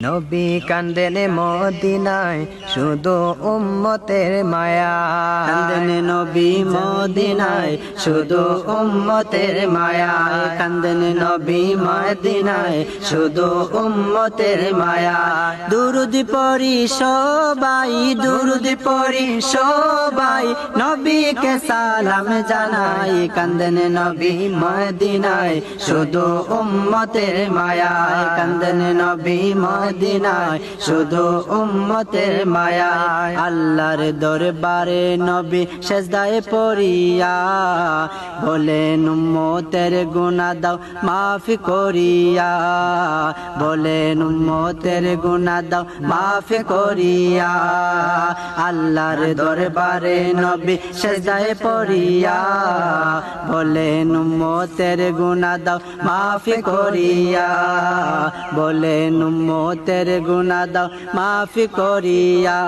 নবী কান্দেন মদিনায় শুধু উম্মতের মায়া। কান্দেন নবী মদিনায় শুধু উম্মতের মায়া। কান্দেন নবী মদিনায় শুধু উম্মতের মায়া। দুরুদ পরি সবাই দুরুদ পরি সবাই নবীকে সালাম জানাই। কান্দেন নবী মদিনায় শুধু উম্মতের মায়া। কান্দেন নবী মদিনায় শুধু উম্মতের মায়া আল্লাহর দরবারে নবী সেজদায় পড়িয়া বলেন, উম্মতের গুনাহ দাও, মাফি করিয়া। বলেন, উম্মতের গুনাহ দাও, মাফি করিয়া। আল্লাহর দরবারে নবী সেজদায় পড়িয়া বলেন উম্মতের গুনাহ দাও, মাফি করিয়া। বলেন উম্মতের গুনাহ দাও, মাফি করিয়া।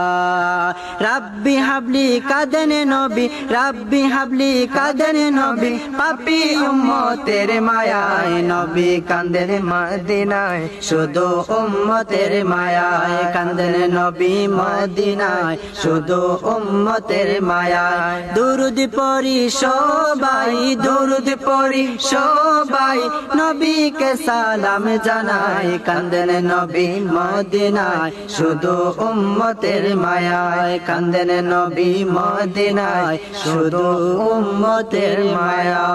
রাব্বি হাবলি কাদেন নবী, রাব্বি হাবলি কাদেন নবী, পাপি উম্মতের মায়ায় নবী কান্দের মদিনায়, শুধু উম্মতের মায়ায় কান্দের নবী মদিনায়, শুধু উম্মতের মায়ায়। দুরুদ পরি সবাই দুরুদ পরি সবাই নবীকে সালাম জানাই। কান্দেন নবী মদিনায়, শুধু উম্মতের মায়ায়। কান্দেন নবী মদিনায়, শুধু উম্মতের মায়া।